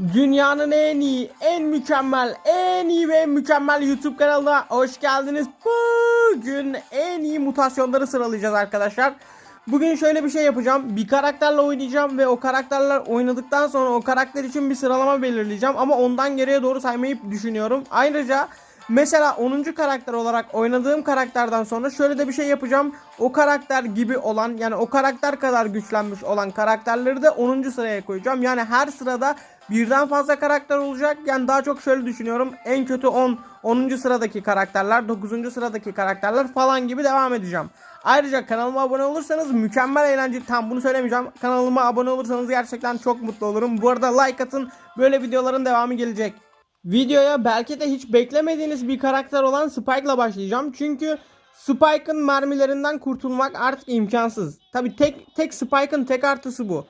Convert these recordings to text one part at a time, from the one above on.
Dünyanın en iyi, en mükemmel, en iyi ve mükemmel YouTube kanalına hoş geldiniz. Bugün en iyi mutasyonları sıralayacağız arkadaşlar. Bugün şöyle bir şey yapacağım. Bir karakterle oynayacağım ve o karakterler oynadıktan sonra o karakter için bir sıralama belirleyeceğim. Ama ondan geriye doğru saymayı düşünüyorum. Ayrıca mesela 10. karakter olarak oynadığım karakterden sonra şöyle de bir şey yapacağım. O karakter gibi olan yani o karakter kadar güçlenmiş olan karakterleri de 10. sıraya koyacağım. Yani her sırada birden fazla karakter olacak. Yani daha çok şöyle düşünüyorum. En kötü 10, 10. sıradaki karakterler, 9. sıradaki karakterler falan gibi devam edeceğim. Ayrıca kanalıma abone olursanız mükemmel eğlence tam bunu söylemeyeceğim. Kanalıma abone olursanız gerçekten çok mutlu olurum. Bu arada like atın. Böyle videoların devamı gelecek. Videoya belki de hiç beklemediğiniz bir karakter olan Spike'la başlayacağım. Çünkü Spike'ın mermilerinden kurtulmak artık imkansız. Tabi tek tek Spike'ın tek artısı bu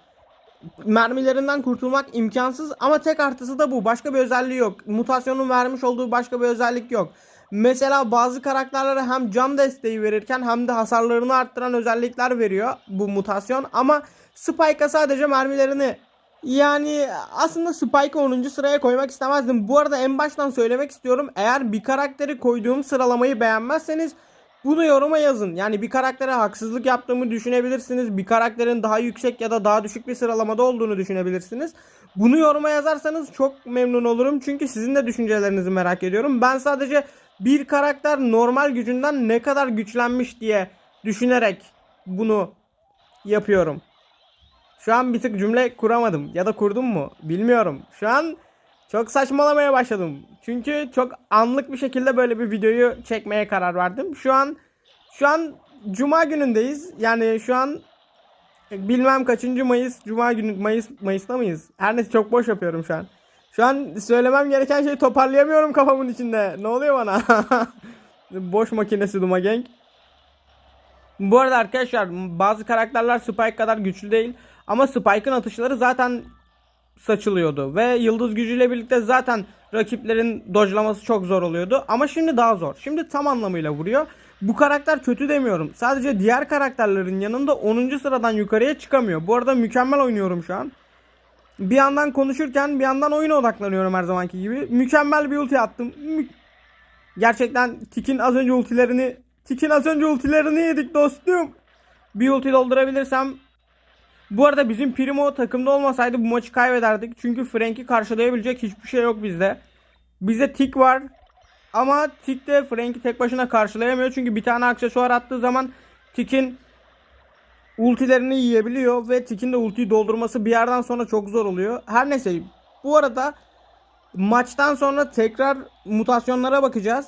mermilerinden kurtulmak imkansız ama tek artısı da bu. Başka bir özelliği yok. Mutasyonun vermiş olduğu başka bir özellik yok. Mesela bazı karakterlere hem can desteği verirken hem de hasarlarını arttıran özellikler veriyor bu mutasyon ama Spike'a sadece mermilerini yani aslında Spike'ı 10. sıraya koymak istemezdim. Bu arada en baştan söylemek istiyorum. Eğer bir karakteri koyduğum sıralamayı beğenmezseniz bunu yoruma yazın. Yani bir karaktere haksızlık yaptığımı düşünebilirsiniz. Bir karakterin daha yüksek ya da daha düşük bir sıralamada olduğunu düşünebilirsiniz. Bunu yoruma yazarsanız çok memnun olurum. Çünkü sizin de düşüncelerinizi merak ediyorum. Ben sadece bir karakter normal gücünden ne kadar güçlenmiş diye düşünerek bunu yapıyorum. Şu an bir tık cümle kuramadım ya da kurdum mu bilmiyorum. Şu an çok saçmalamaya başladım. Çünkü çok anlık bir şekilde böyle bir videoyu çekmeye karar verdim. Şu an şu an cuma günündeyiz. Yani şu an bilmem kaçıncı Mayıs cuma günü Mayıs Mayıs'ta mıyız? Her neyse çok boş yapıyorum şu an. Şu an söylemem gereken şeyi toparlayamıyorum kafamın içinde. Ne oluyor bana? boş makinesi Duma Gang. Bu arada arkadaşlar bazı karakterler Spike kadar güçlü değil. Ama Spike'ın atışları zaten saçılıyordu. Ve yıldız gücüyle birlikte zaten rakiplerin dojlaması çok zor oluyordu. Ama şimdi daha zor. Şimdi tam anlamıyla vuruyor. Bu karakter kötü demiyorum. Sadece diğer karakterlerin yanında 10. sıradan yukarıya çıkamıyor. Bu arada mükemmel oynuyorum şu an. Bir yandan konuşurken bir yandan oyuna odaklanıyorum her zamanki gibi. Mükemmel bir ulti attım. Mü- Gerçekten Tik'in az önce ultilerini Tik'in az önce ultilerini yedik dostum. Bir ulti doldurabilirsem bu arada bizim Primo takımda olmasaydı bu maçı kaybederdik. Çünkü Frank'i karşılayabilecek hiçbir şey yok bizde. Bizde Tik var. Ama Tik de Frank'i tek başına karşılayamıyor. Çünkü bir tane aksesuar attığı zaman Tik'in ultilerini yiyebiliyor. Ve Tik'in de ultiyi doldurması bir yerden sonra çok zor oluyor. Her neyse bu arada maçtan sonra tekrar mutasyonlara bakacağız.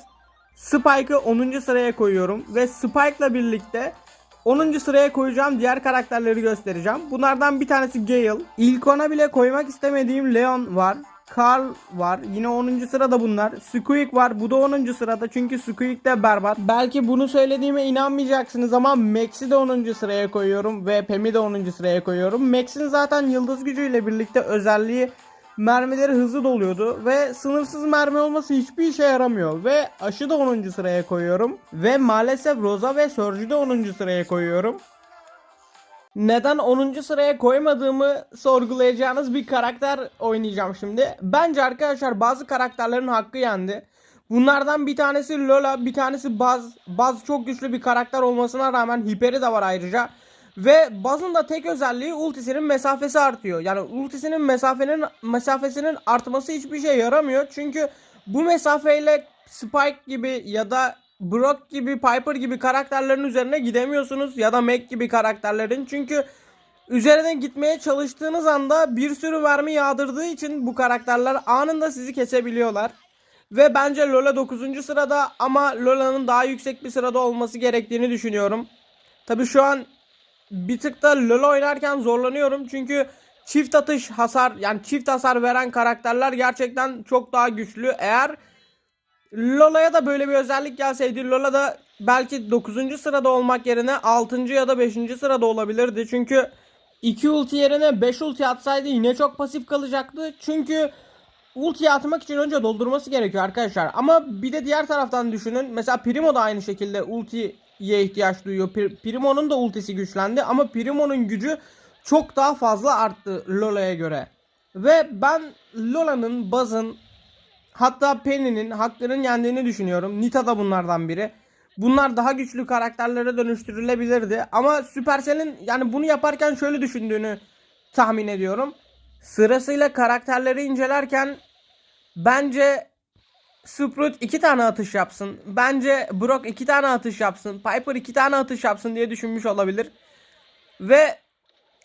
Spike'ı 10. sıraya koyuyorum. Ve Spike'la birlikte 10. sıraya koyacağım diğer karakterleri göstereceğim. Bunlardan bir tanesi Gale. İlk ona bile koymak istemediğim Leon var. Carl var. Yine 10. sırada bunlar. Squeak var. Bu da 10. sırada. Çünkü Squeak de berbat. Belki bunu söylediğime inanmayacaksınız ama Max'i de 10. sıraya koyuyorum. Ve Pam'i de 10. sıraya koyuyorum. Max'in zaten yıldız gücüyle birlikte özelliği mermileri hızlı doluyordu ve sınırsız mermi olması hiçbir işe yaramıyor ve aşı da 10. sıraya koyuyorum ve maalesef Rosa ve Surge'ü de 10. sıraya koyuyorum. Neden 10. sıraya koymadığımı sorgulayacağınız bir karakter oynayacağım şimdi. Bence arkadaşlar bazı karakterlerin hakkı yendi. Bunlardan bir tanesi Lola, bir tanesi Buzz. Buzz çok güçlü bir karakter olmasına rağmen hiperi de var ayrıca. Ve Buzz'ın da tek özelliği ultisinin mesafesi artıyor. Yani ultisinin mesafenin mesafesinin artması hiçbir şey yaramıyor. Çünkü bu mesafeyle Spike gibi ya da Brock gibi Piper gibi karakterlerin üzerine gidemiyorsunuz ya da Mac gibi karakterlerin. Çünkü üzerine gitmeye çalıştığınız anda bir sürü mermi yağdırdığı için bu karakterler anında sizi kesebiliyorlar. Ve bence Lola 9. sırada ama Lola'nın daha yüksek bir sırada olması gerektiğini düşünüyorum. Tabi şu an bir tık da LoL oynarken zorlanıyorum. Çünkü çift atış hasar yani çift hasar veren karakterler gerçekten çok daha güçlü. Eğer Lola'ya da böyle bir özellik gelseydi Lola da belki 9. sırada olmak yerine 6. ya da 5. sırada olabilirdi. Çünkü 2 ulti yerine 5 ulti atsaydı yine çok pasif kalacaktı. Çünkü ulti atmak için önce doldurması gerekiyor arkadaşlar. Ama bir de diğer taraftan düşünün. Mesela Primo da aynı şekilde ultiye ihtiyaç duyuyor. Pri- Primo'nun da ultisi güçlendi ama Primo'nun gücü çok daha fazla arttı Lola'ya göre. Ve ben Lola'nın, Buzz'ın hatta Penny'nin haklarının yendiğini düşünüyorum. Nita da bunlardan biri. Bunlar daha güçlü karakterlere dönüştürülebilirdi. Ama Supercell'in yani bunu yaparken şöyle düşündüğünü tahmin ediyorum. Sırasıyla karakterleri incelerken bence Sprout iki tane atış yapsın. Bence Brock iki tane atış yapsın. Piper iki tane atış yapsın diye düşünmüş olabilir. Ve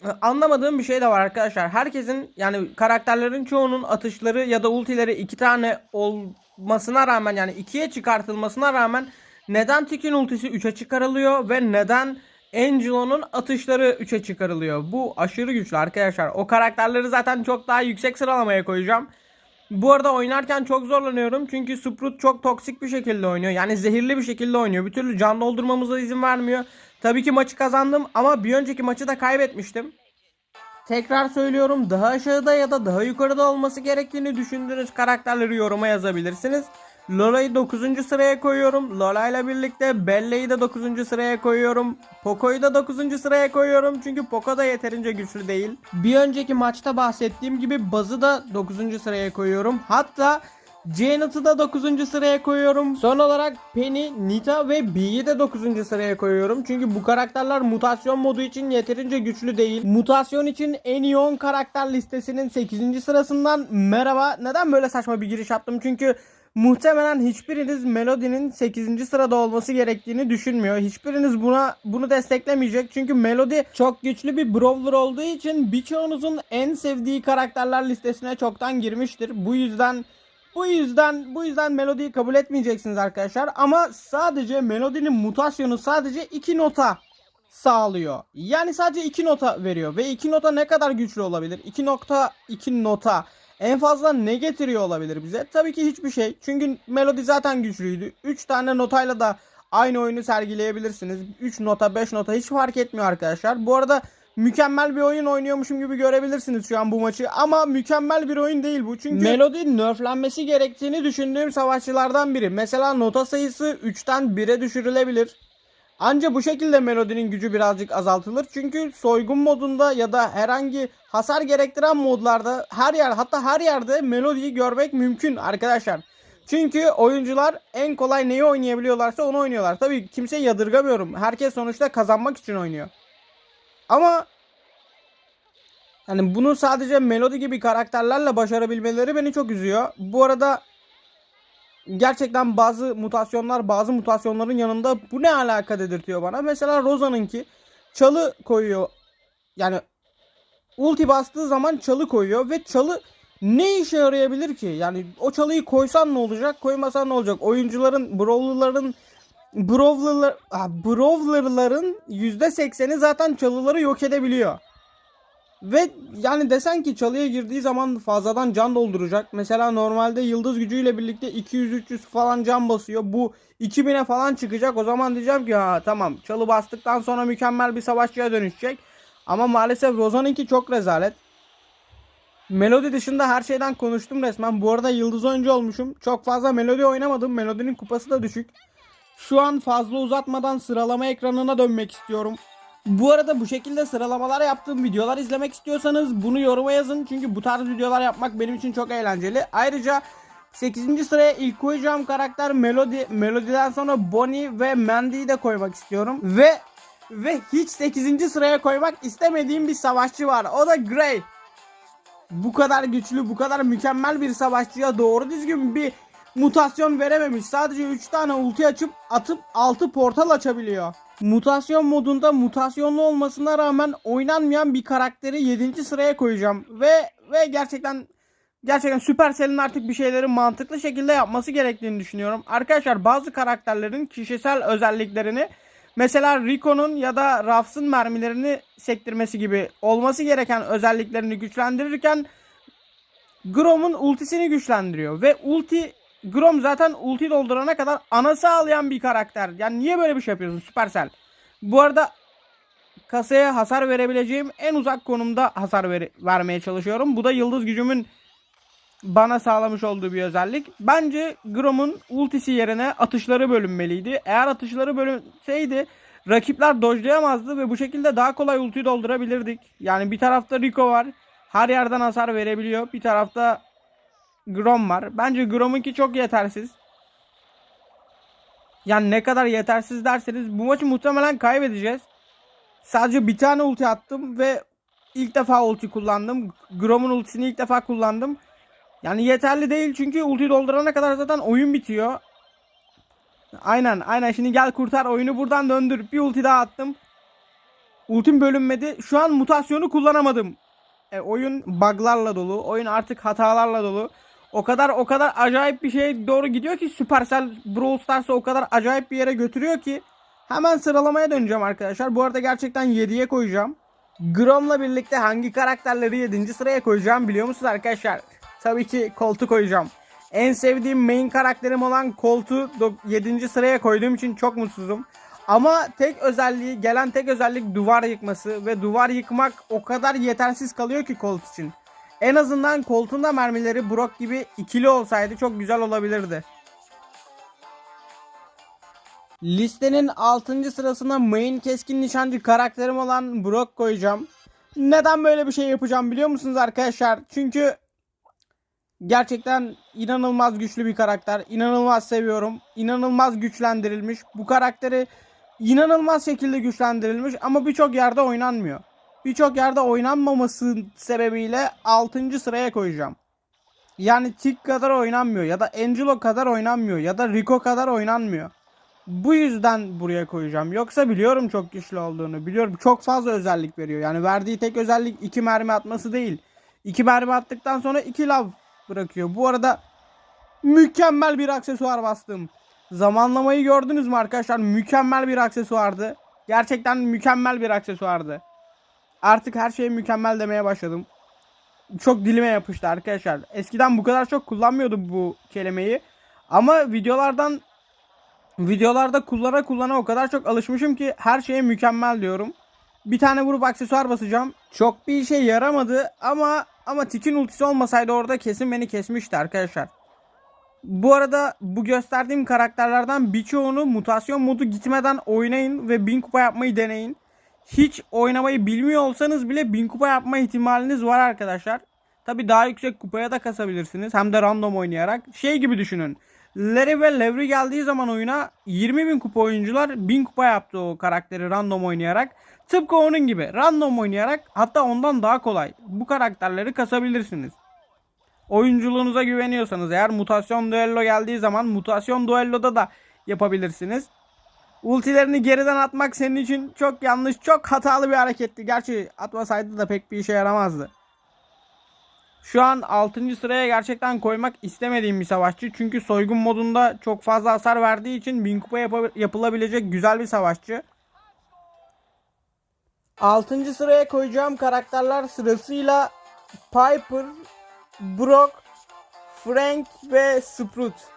e, anlamadığım bir şey de var arkadaşlar. Herkesin yani karakterlerin çoğunun atışları ya da ultileri iki tane olmasına rağmen yani ikiye çıkartılmasına rağmen neden Tick'in ultisi 3'e çıkarılıyor ve neden Angelo'nun atışları 3'e çıkarılıyor? Bu aşırı güçlü arkadaşlar. O karakterleri zaten çok daha yüksek sıralamaya koyacağım. Bu arada oynarken çok zorlanıyorum çünkü Sprout çok toksik bir şekilde oynuyor. Yani zehirli bir şekilde oynuyor. Bir türlü can doldurmamıza izin vermiyor. Tabii ki maçı kazandım ama bir önceki maçı da kaybetmiştim. Tekrar söylüyorum daha aşağıda ya da daha yukarıda olması gerektiğini düşündüğünüz karakterleri yoruma yazabilirsiniz. Lola'yı 9. sıraya koyuyorum. Lola ile birlikte Bella'yı da 9. sıraya koyuyorum. Poco'yu da 9. sıraya koyuyorum. Çünkü Poco da yeterince güçlü değil. Bir önceki maçta bahsettiğim gibi Buzz'ı da 9. sıraya koyuyorum. Hatta Janet'ı da 9. sıraya koyuyorum. Son olarak Penny, Nita ve Bee'yi de 9. sıraya koyuyorum. Çünkü bu karakterler mutasyon modu için yeterince güçlü değil. Mutasyon için en iyi 10 karakter listesinin 8. sırasından merhaba. Neden böyle saçma bir giriş yaptım? Çünkü muhtemelen hiçbiriniz Melody'nin 8. sırada olması gerektiğini düşünmüyor. Hiçbiriniz buna bunu desteklemeyecek. Çünkü Melody çok güçlü bir brawler olduğu için birçoğunuzun en sevdiği karakterler listesine çoktan girmiştir. Bu yüzden bu yüzden bu yüzden melodiyi kabul etmeyeceksiniz arkadaşlar. Ama sadece melodinin mutasyonu sadece 2 nota sağlıyor. Yani sadece 2 nota veriyor ve 2 nota ne kadar güçlü olabilir? 2 nokta 2 nota en fazla ne getiriyor olabilir bize? Tabii ki hiçbir şey. Çünkü melodi zaten güçlüydü. 3 tane notayla da aynı oyunu sergileyebilirsiniz. 3 nota 5 nota hiç fark etmiyor arkadaşlar. Bu arada mükemmel bir oyun oynuyormuşum gibi görebilirsiniz şu an bu maçı. Ama mükemmel bir oyun değil bu. Çünkü Melody nerflenmesi gerektiğini düşündüğüm savaşçılardan biri. Mesela nota sayısı 3'ten 1'e düşürülebilir. Anca bu şekilde Melody'nin gücü birazcık azaltılır. Çünkü soygun modunda ya da herhangi hasar gerektiren modlarda her yer hatta her yerde Melody'yi görmek mümkün arkadaşlar. Çünkü oyuncular en kolay neyi oynayabiliyorlarsa onu oynuyorlar. Tabii kimseyi yadırgamıyorum. Herkes sonuçta kazanmak için oynuyor. Ama yani bunu sadece Melody gibi karakterlerle başarabilmeleri beni çok üzüyor. Bu arada gerçekten bazı mutasyonlar bazı mutasyonların yanında bu ne alaka dedirtiyor bana. Mesela Rosa'nınki çalı koyuyor. Yani ulti bastığı zaman çalı koyuyor ve çalı ne işe yarayabilir ki? Yani o çalıyı koysan ne olacak, koymasan ne olacak? Oyuncuların, brawlerların Brawler, Brawler'ların %80'i zaten çalıları yok edebiliyor. Ve yani desen ki çalıya girdiği zaman fazladan can dolduracak. Mesela normalde yıldız gücüyle birlikte 200-300 falan can basıyor. Bu 2000'e falan çıkacak. O zaman diyeceğim ki ha tamam çalı bastıktan sonra mükemmel bir savaşçıya dönüşecek. Ama maalesef Rozan'ınki çok rezalet. Melodi dışında her şeyden konuştum resmen. Bu arada yıldız oyuncu olmuşum. Çok fazla melodi oynamadım. Melodinin kupası da düşük. Şu an fazla uzatmadan sıralama ekranına dönmek istiyorum. Bu arada bu şekilde sıralamalar yaptığım videolar izlemek istiyorsanız bunu yoruma yazın. Çünkü bu tarz videolar yapmak benim için çok eğlenceli. Ayrıca 8. sıraya ilk koyacağım karakter Melody. Melody'den sonra Bonnie ve Mandy'yi de koymak istiyorum. Ve ve hiç 8. sıraya koymak istemediğim bir savaşçı var. O da Grey. Bu kadar güçlü, bu kadar mükemmel bir savaşçıya doğru düzgün bir mutasyon verememiş. Sadece 3 tane ulti açıp atıp 6 portal açabiliyor. Mutasyon modunda mutasyonlu olmasına rağmen oynanmayan bir karakteri 7. sıraya koyacağım. Ve ve gerçekten gerçekten Supercell'in artık bir şeyleri mantıklı şekilde yapması gerektiğini düşünüyorum. Arkadaşlar bazı karakterlerin kişisel özelliklerini mesela Rico'nun ya da Ruffs'ın mermilerini sektirmesi gibi olması gereken özelliklerini güçlendirirken Grom'un ultisini güçlendiriyor ve ulti Grom zaten ulti doldurana kadar anası ağlayan bir karakter. Yani niye böyle bir şey yapıyorsun Supercell? Bu arada kasaya hasar verebileceğim en uzak konumda hasar ver vermeye çalışıyorum. Bu da yıldız gücümün bana sağlamış olduğu bir özellik. Bence Grom'un ultisi yerine atışları bölünmeliydi. Eğer atışları bölünseydi rakipler dojlayamazdı ve bu şekilde daha kolay ultiyi doldurabilirdik. Yani bir tarafta Rico var. her yerden hasar verebiliyor. Bir tarafta Grom var. Bence Grom'unki çok yetersiz. Yani ne kadar yetersiz derseniz bu maçı muhtemelen kaybedeceğiz. Sadece bir tane ulti attım ve ilk defa ulti kullandım. Grom'un ultisini ilk defa kullandım. Yani yeterli değil çünkü ulti doldurana kadar zaten oyun bitiyor. Aynen aynen şimdi gel kurtar oyunu buradan döndür. Bir ulti daha attım. Ultim bölünmedi. Şu an mutasyonu kullanamadım. E, oyun buglarla dolu. Oyun artık hatalarla dolu. O kadar o kadar acayip bir şeye doğru gidiyor ki Supercell Brawl Stars'ı o kadar acayip bir yere götürüyor ki hemen sıralamaya döneceğim arkadaşlar. Bu arada gerçekten 7'ye koyacağım. Grom'la birlikte hangi karakterleri 7. sıraya koyacağım biliyor musunuz arkadaşlar? Tabii ki Colt'u koyacağım. En sevdiğim main karakterim olan Colt'u 7. sıraya koyduğum için çok mutsuzum. Ama tek özelliği, gelen tek özellik duvar yıkması ve duvar yıkmak o kadar yetersiz kalıyor ki Colt için. En azından Colt'un da mermileri Brock gibi ikili olsaydı çok güzel olabilirdi. Listenin 6. sırasına main keskin nişancı karakterim olan Brock koyacağım. Neden böyle bir şey yapacağım biliyor musunuz arkadaşlar? Çünkü gerçekten inanılmaz güçlü bir karakter. İnanılmaz seviyorum. İnanılmaz güçlendirilmiş. Bu karakteri inanılmaz şekilde güçlendirilmiş ama birçok yerde oynanmıyor. Birçok yerde oynanmaması sebebiyle 6. sıraya koyacağım. Yani Tick kadar oynanmıyor ya da Angelo kadar oynanmıyor ya da Rico kadar oynanmıyor. Bu yüzden buraya koyacağım. Yoksa biliyorum çok güçlü olduğunu. Biliyorum çok fazla özellik veriyor. Yani verdiği tek özellik iki mermi atması değil. İki mermi attıktan sonra iki lav bırakıyor. Bu arada mükemmel bir aksesuar bastım. Zamanlamayı gördünüz mü arkadaşlar? Mükemmel bir aksesuardı. Gerçekten mükemmel bir aksesuardı. Artık her şeye mükemmel demeye başladım. Çok dilime yapıştı arkadaşlar. Eskiden bu kadar çok kullanmıyordum bu kelimeyi. Ama videolardan videolarda kullana kullana o kadar çok alışmışım ki her şeye mükemmel diyorum. Bir tane vurup aksesuar basacağım. Çok bir işe yaramadı ama ama Tik'in ultisi olmasaydı orada kesin beni kesmişti arkadaşlar. Bu arada bu gösterdiğim karakterlerden birçoğunu mutasyon modu gitmeden oynayın ve 1000 kupa yapmayı deneyin. Hiç oynamayı bilmiyor olsanız bile 1000 kupa yapma ihtimaliniz var arkadaşlar. Tabi daha yüksek kupaya da kasabilirsiniz. Hem de random oynayarak. Şey gibi düşünün. Larry ve Levry geldiği zaman oyuna 20 bin kupa oyuncular 1000 kupa yaptı o karakteri random oynayarak. Tıpkı onun gibi random oynayarak hatta ondan daha kolay bu karakterleri kasabilirsiniz. Oyunculuğunuza güveniyorsanız eğer mutasyon duello geldiği zaman mutasyon duelloda da yapabilirsiniz. Ultilerini geriden atmak senin için çok yanlış, çok hatalı bir hareketti. Gerçi atmasaydı da pek bir işe yaramazdı. Şu an 6. sıraya gerçekten koymak istemediğim bir savaşçı. Çünkü soygun modunda çok fazla hasar verdiği için 1000 kupa yap- yapılabilecek güzel bir savaşçı. 6. sıraya koyacağım karakterler sırasıyla Piper, Brock, Frank ve Sprout.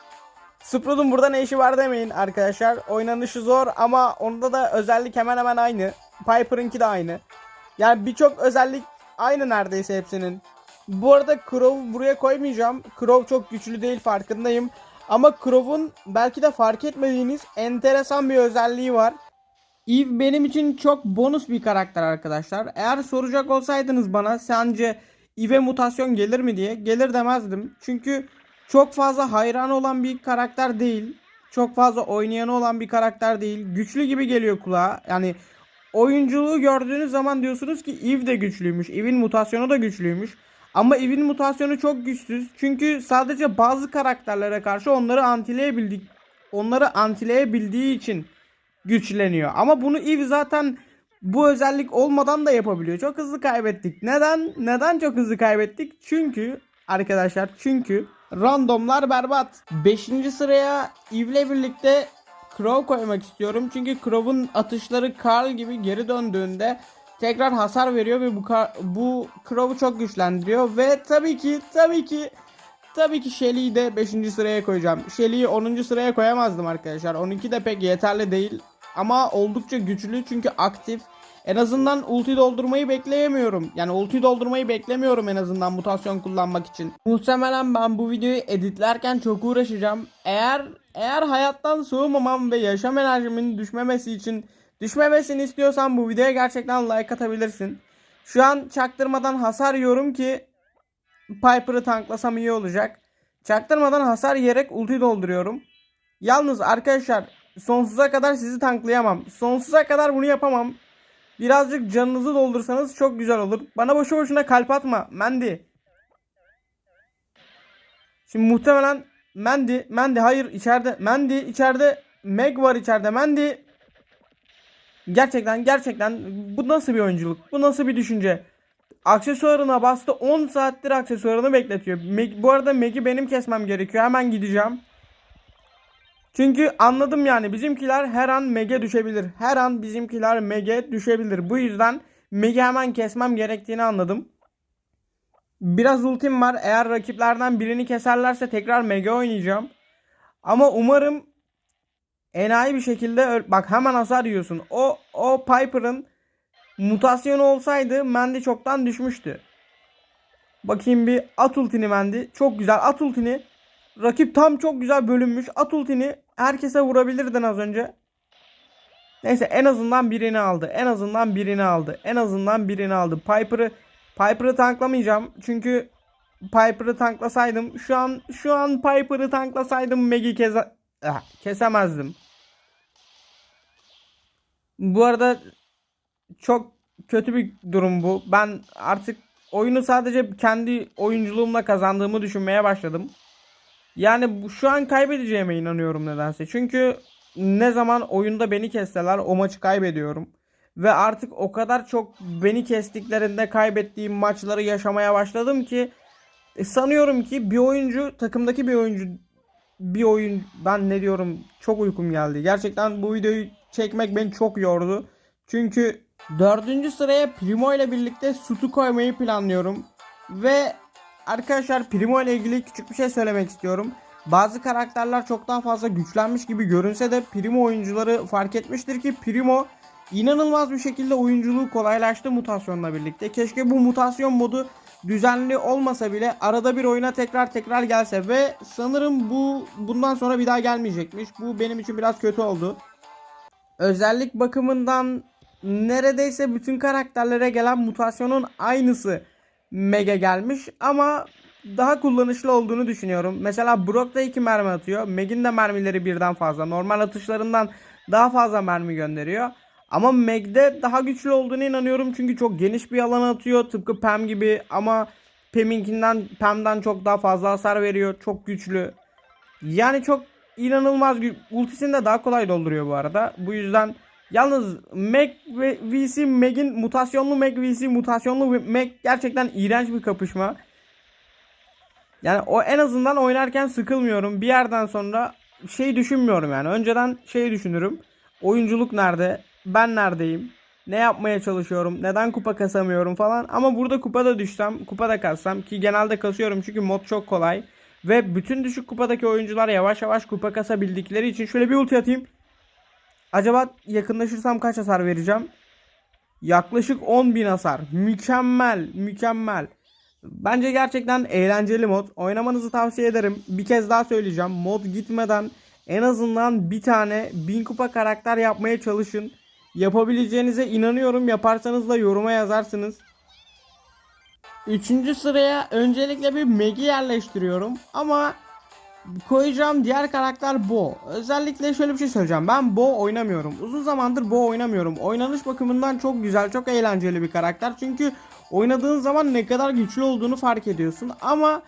Sprout'un burada ne işi var demeyin arkadaşlar. Oynanışı zor ama onda da özellik hemen hemen aynı. Piper'ınki de aynı. Yani birçok özellik aynı neredeyse hepsinin. Bu arada Crow'u buraya koymayacağım. Crow çok güçlü değil farkındayım. Ama Crow'un belki de fark etmediğiniz enteresan bir özelliği var. Eve benim için çok bonus bir karakter arkadaşlar. Eğer soracak olsaydınız bana sence Eve mutasyon gelir mi diye gelir demezdim. Çünkü çok fazla hayran olan bir karakter değil. Çok fazla oynayanı olan bir karakter değil. Güçlü gibi geliyor kulağa. Yani oyunculuğu gördüğünüz zaman diyorsunuz ki Eve de güçlüymüş. Eve'in mutasyonu da güçlüymüş. Ama Eve'in mutasyonu çok güçsüz. Çünkü sadece bazı karakterlere karşı onları antileyebildik. Onları antileyebildiği için güçleniyor. Ama bunu Eve zaten bu özellik olmadan da yapabiliyor. Çok hızlı kaybettik. Neden? Neden çok hızlı kaybettik? Çünkü arkadaşlar çünkü randomlar berbat. 5. sıraya Eve'le birlikte Crow koymak istiyorum. Çünkü Crow'un atışları Carl gibi geri döndüğünde tekrar hasar veriyor ve bu bu Crow'u çok güçlendiriyor ve tabii ki tabii ki tabii ki Shelly'yi de 5. sıraya koyacağım. Shelly'yi 10. sıraya koyamazdım arkadaşlar. 12 de pek yeterli değil ama oldukça güçlü çünkü aktif. En azından ulti doldurmayı bekleyemiyorum. Yani ulti doldurmayı beklemiyorum en azından mutasyon kullanmak için. Muhtemelen ben bu videoyu editlerken çok uğraşacağım. Eğer eğer hayattan soğumamam ve yaşam enerjimin düşmemesi için düşmemesini istiyorsan bu videoya gerçekten like atabilirsin. Şu an çaktırmadan hasar yiyorum ki Piper'ı tanklasam iyi olacak. Çaktırmadan hasar yiyerek ulti dolduruyorum. Yalnız arkadaşlar sonsuza kadar sizi tanklayamam. Sonsuza kadar bunu yapamam. Birazcık canınızı doldursanız çok güzel olur. Bana boşu boşuna kalp atma. Mandy. Şimdi muhtemelen Mandy, Mandy hayır içeride. Mandy içeride. Meg var içeride. Mandy. Gerçekten gerçekten bu nasıl bir oyunculuk? Bu nasıl bir düşünce? Aksesuarına bastı 10 saattir aksesuarını bekletiyor. Meg, bu arada Meg'i benim kesmem gerekiyor. Hemen gideceğim. Çünkü anladım yani bizimkiler her an Meg'e düşebilir. Her an bizimkiler Meg'e düşebilir. Bu yüzden Meg'i hemen kesmem gerektiğini anladım. Biraz ultim var. Eğer rakiplerden birini keserlerse tekrar Meg'e oynayacağım. Ama umarım enayi bir şekilde bak hemen hasar yiyorsun. O o Piper'ın mutasyonu olsaydı Mandy çoktan düşmüştü. Bakayım bir at ultini Mandy. Çok güzel at ultini. Rakip tam çok güzel bölünmüş. At ultini herkese vurabilirdin az önce. Neyse en azından birini aldı. En azından birini aldı. En azından birini aldı. Piper'ı Piper'ı tanklamayacağım. Çünkü Piper'ı tanklasaydım şu an şu an Piper'ı tanklasaydım Meg'i keze Ah, kesemezdim. Bu arada çok kötü bir durum bu. Ben artık oyunu sadece kendi oyunculuğumla kazandığımı düşünmeye başladım. Yani şu an kaybedeceğime inanıyorum nedense. Çünkü ne zaman oyunda beni kesseler o maçı kaybediyorum. Ve artık o kadar çok beni kestiklerinde kaybettiğim maçları yaşamaya başladım ki e, sanıyorum ki bir oyuncu takımdaki bir oyuncu bir oyun ben ne diyorum çok uykum geldi. Gerçekten bu videoyu çekmek beni çok yordu. Çünkü dördüncü sıraya Primo ile birlikte Sutu koymayı planlıyorum. Ve arkadaşlar Primo ile ilgili küçük bir şey söylemek istiyorum. Bazı karakterler çok daha fazla güçlenmiş gibi görünse de Primo oyuncuları fark etmiştir ki Primo inanılmaz bir şekilde oyunculuğu kolaylaştı mutasyonla birlikte. Keşke bu mutasyon modu düzenli olmasa bile arada bir oyuna tekrar tekrar gelse ve sanırım bu bundan sonra bir daha gelmeyecekmiş. Bu benim için biraz kötü oldu. Özellik bakımından neredeyse bütün karakterlere gelen mutasyonun aynısı Meg'e gelmiş ama daha kullanışlı olduğunu düşünüyorum. Mesela Brock da 2 mermi atıyor. Meg'in de mermileri birden fazla. Normal atışlarından daha fazla mermi gönderiyor. Ama Meg'de daha güçlü olduğunu inanıyorum. Çünkü çok geniş bir alan atıyor. Tıpkı Pam gibi ama Pam'inkinden Pam'dan çok daha fazla hasar veriyor. Çok güçlü. Yani çok inanılmaz ultisini de daha kolay dolduruyor bu arada. Bu yüzden yalnız Meg ve VC Meg'in mutasyonlu Meg VC mutasyonlu Meg gerçekten iğrenç bir kapışma. Yani o en azından oynarken sıkılmıyorum. Bir yerden sonra şey düşünmüyorum yani. Önceden şey düşünürüm. Oyunculuk nerede? Ben neredeyim? Ne yapmaya çalışıyorum? Neden kupa kasamıyorum falan. Ama burada kupa da düşsem, kupa da kassam ki genelde kasıyorum çünkü mod çok kolay. Ve bütün düşük kupadaki oyuncular yavaş yavaş kupa kasabildikleri için şöyle bir ulti atayım. Acaba yakınlaşırsam kaç hasar vereceğim? Yaklaşık 10.000 hasar. Mükemmel, mükemmel. Bence gerçekten eğlenceli mod. Oynamanızı tavsiye ederim. Bir kez daha söyleyeceğim. Mod gitmeden en azından bir tane 1000 kupa karakter yapmaya çalışın. Yapabileceğinize inanıyorum. Yaparsanız da yoruma yazarsınız. Üçüncü sıraya öncelikle bir Meg'i yerleştiriyorum. Ama koyacağım diğer karakter Bo. Özellikle şöyle bir şey söyleyeceğim. Ben Bo oynamıyorum. Uzun zamandır Bo oynamıyorum. Oynanış bakımından çok güzel, çok eğlenceli bir karakter. Çünkü oynadığın zaman ne kadar güçlü olduğunu fark ediyorsun. Ama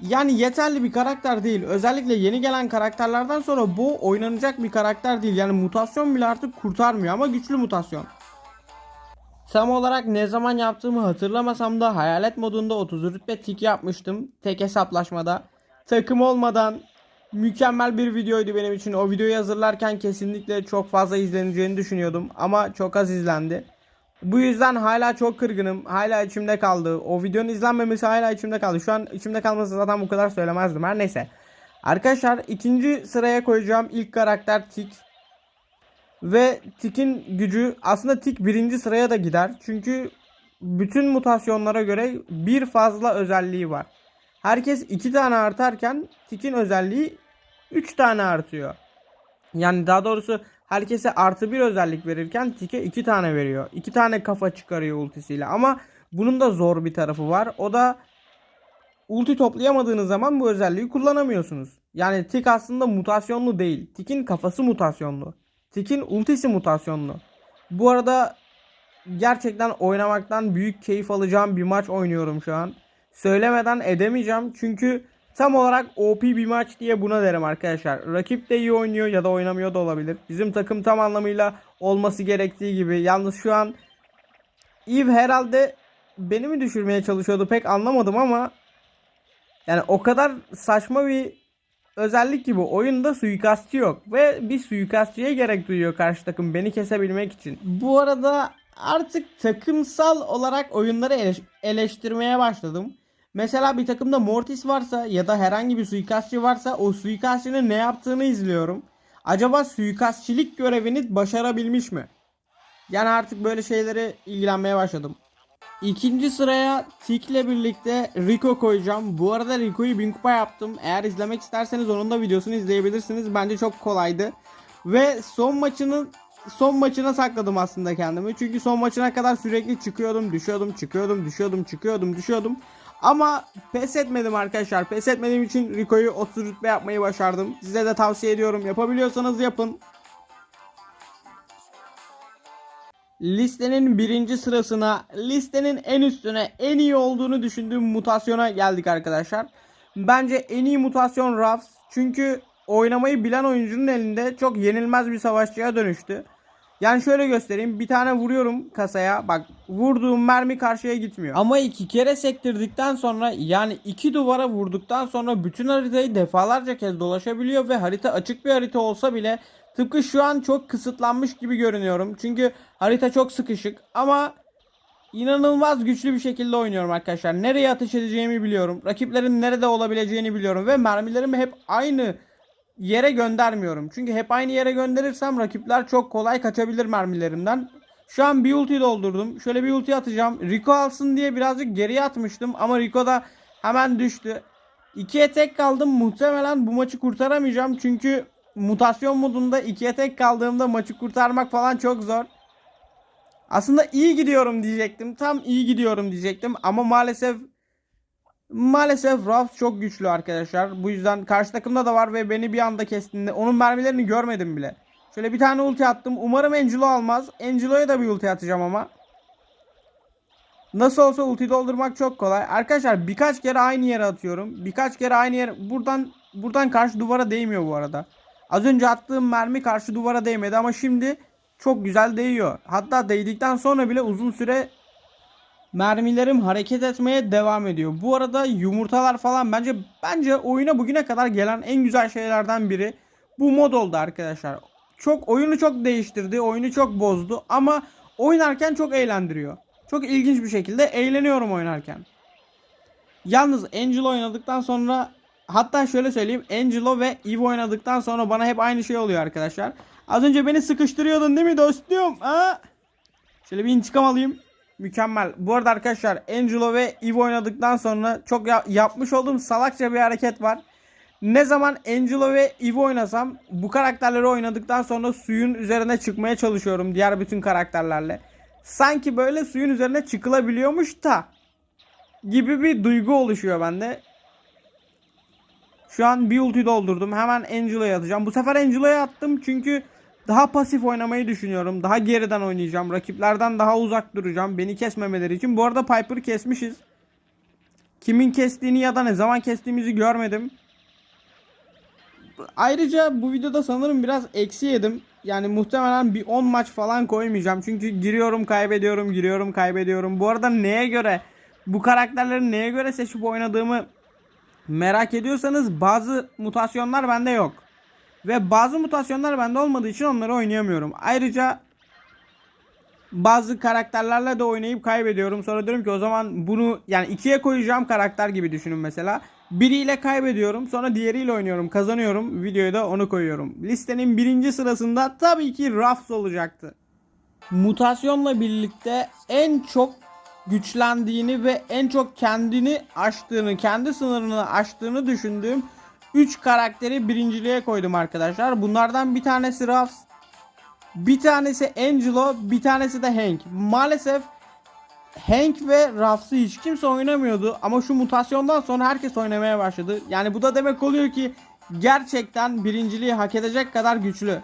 yani yeterli bir karakter değil. Özellikle yeni gelen karakterlerden sonra Bo oynanacak bir karakter değil. Yani mutasyon bile artık kurtarmıyor ama güçlü mutasyon. Tam olarak ne zaman yaptığımı hatırlamasam da hayalet modunda 30 rütbe tik yapmıştım. Tek hesaplaşmada. Takım olmadan mükemmel bir videoydu benim için. O videoyu hazırlarken kesinlikle çok fazla izleneceğini düşünüyordum. Ama çok az izlendi. Bu yüzden hala çok kırgınım. Hala içimde kaldı. O videonun izlenmemesi hala içimde kaldı. Şu an içimde kalması zaten bu kadar söylemezdim. Her neyse. Arkadaşlar ikinci sıraya koyacağım ilk karakter Tik. Ve Tik'in gücü aslında Tik birinci sıraya da gider. Çünkü bütün mutasyonlara göre bir fazla özelliği var. Herkes iki tane artarken Tik'in özelliği 3 tane artıyor. Yani daha doğrusu herkese artı bir özellik verirken Tike iki tane veriyor. İki tane kafa çıkarıyor ultisiyle ama bunun da zor bir tarafı var. O da ulti toplayamadığınız zaman bu özelliği kullanamıyorsunuz. Yani Tik aslında mutasyonlu değil. Tik'in kafası mutasyonlu. Tik'in ultisi mutasyonlu. Bu arada gerçekten oynamaktan büyük keyif alacağım bir maç oynuyorum şu an. Söylemeden edemeyeceğim çünkü tam olarak OP bir maç diye buna derim arkadaşlar. Rakip de iyi oynuyor ya da oynamıyor da olabilir. Bizim takım tam anlamıyla olması gerektiği gibi. Yalnız şu an Eve herhalde beni mi düşürmeye çalışıyordu pek anlamadım ama yani o kadar saçma bir özellik gibi oyunda suikastçı yok ve bir suikastçıya gerek duyuyor karşı takım beni kesebilmek için. Bu arada artık takımsal olarak oyunları eleş- eleştirmeye başladım. Mesela bir takımda Mortis varsa ya da herhangi bir suikastçı varsa o suikastçının ne yaptığını izliyorum. Acaba suikastçilik görevini başarabilmiş mi? Yani artık böyle şeylere ilgilenmeye başladım. İkinci sıraya Tik'le birlikte Rico koyacağım. Bu arada Rico'yu 1000 kupa yaptım. Eğer izlemek isterseniz onun da videosunu izleyebilirsiniz. Bence çok kolaydı. Ve son maçının son maçına sakladım aslında kendimi. Çünkü son maçına kadar sürekli çıkıyordum, düşüyordum, çıkıyordum, düşüyordum, çıkıyordum, düşüyordum. Ama pes etmedim arkadaşlar. Pes etmediğim için Rico'yu 30 rütbe yapmayı başardım. Size de tavsiye ediyorum. Yapabiliyorsanız yapın. Listenin birinci sırasına, listenin en üstüne, en iyi olduğunu düşündüğüm mutasyona geldik arkadaşlar. Bence en iyi mutasyon Ruffs. Çünkü oynamayı bilen oyuncunun elinde çok yenilmez bir savaşçıya dönüştü. Yani şöyle göstereyim. Bir tane vuruyorum kasaya. Bak vurduğum mermi karşıya gitmiyor. Ama iki kere sektirdikten sonra yani iki duvara vurduktan sonra bütün haritayı defalarca kez dolaşabiliyor ve harita açık bir harita olsa bile tıpkı şu an çok kısıtlanmış gibi görünüyorum. Çünkü harita çok sıkışık ama inanılmaz güçlü bir şekilde oynuyorum arkadaşlar. Nereye ateş edeceğimi biliyorum. Rakiplerin nerede olabileceğini biliyorum ve mermilerimi hep aynı yere göndermiyorum. Çünkü hep aynı yere gönderirsem rakipler çok kolay kaçabilir mermilerimden. Şu an bir ulti doldurdum. Şöyle bir ulti atacağım. Rico alsın diye birazcık geriye atmıştım ama Rico da hemen düştü. İkiye tek kaldım. Muhtemelen bu maçı kurtaramayacağım. Çünkü mutasyon modunda ikiye tek kaldığımda maçı kurtarmak falan çok zor. Aslında iyi gidiyorum diyecektim. Tam iyi gidiyorum diyecektim ama maalesef Maalesef Ruffs çok güçlü arkadaşlar. Bu yüzden karşı takımda da var ve beni bir anda kestiğinde onun mermilerini görmedim bile. Şöyle bir tane ulti attım. Umarım Angelo almaz. Angelo'ya da bir ulti atacağım ama. Nasıl olsa ulti doldurmak çok kolay. Arkadaşlar birkaç kere aynı yere atıyorum. Birkaç kere aynı yere. Buradan buradan karşı duvara değmiyor bu arada. Az önce attığım mermi karşı duvara değmedi ama şimdi çok güzel değiyor. Hatta değdikten sonra bile uzun süre mermilerim hareket etmeye devam ediyor. Bu arada yumurtalar falan bence bence oyuna bugüne kadar gelen en güzel şeylerden biri bu mod oldu arkadaşlar. Çok oyunu çok değiştirdi, oyunu çok bozdu ama oynarken çok eğlendiriyor. Çok ilginç bir şekilde eğleniyorum oynarken. Yalnız Angelo oynadıktan sonra hatta şöyle söyleyeyim Angelo ve Eve oynadıktan sonra bana hep aynı şey oluyor arkadaşlar. Az önce beni sıkıştırıyordun değil mi dostum? Ha? Şöyle bir intikam alayım. Mükemmel. Bu arada arkadaşlar Angelo ve Eve oynadıktan sonra çok ya- yapmış olduğum salakça bir hareket var. Ne zaman Angelo ve Eve oynasam bu karakterleri oynadıktan sonra suyun üzerine çıkmaya çalışıyorum diğer bütün karakterlerle. Sanki böyle suyun üzerine çıkılabiliyormuş da gibi bir duygu oluşuyor bende. Şu an bir ulti doldurdum. Hemen Angelo'ya atacağım. Bu sefer Angelo'ya attım çünkü daha pasif oynamayı düşünüyorum. Daha geriden oynayacağım. Rakiplerden daha uzak duracağım. Beni kesmemeleri için. Bu arada Piper'ı kesmişiz. Kimin kestiğini ya da ne zaman kestiğimizi görmedim. Ayrıca bu videoda sanırım biraz eksi yedim. Yani muhtemelen bir 10 maç falan koymayacağım. Çünkü giriyorum kaybediyorum giriyorum kaybediyorum. Bu arada neye göre bu karakterleri neye göre seçip oynadığımı merak ediyorsanız bazı mutasyonlar bende yok. Ve bazı mutasyonlar bende olmadığı için onları oynayamıyorum. Ayrıca bazı karakterlerle de oynayıp kaybediyorum. Sonra diyorum ki o zaman bunu yani ikiye koyacağım karakter gibi düşünün mesela. Biriyle kaybediyorum sonra diğeriyle oynuyorum kazanıyorum. Videoya da onu koyuyorum. Listenin birinci sırasında tabii ki Ruffs olacaktı. Mutasyonla birlikte en çok güçlendiğini ve en çok kendini aştığını, kendi sınırını aştığını düşündüğüm 3 karakteri birinciliğe koydum arkadaşlar. Bunlardan bir tanesi Ruffs. Bir tanesi Angelo, bir tanesi de Hank. Maalesef Hank ve Ruffs'ı hiç kimse oynamıyordu ama şu mutasyondan sonra herkes oynamaya başladı. Yani bu da demek oluyor ki gerçekten birinciliği hak edecek kadar güçlü.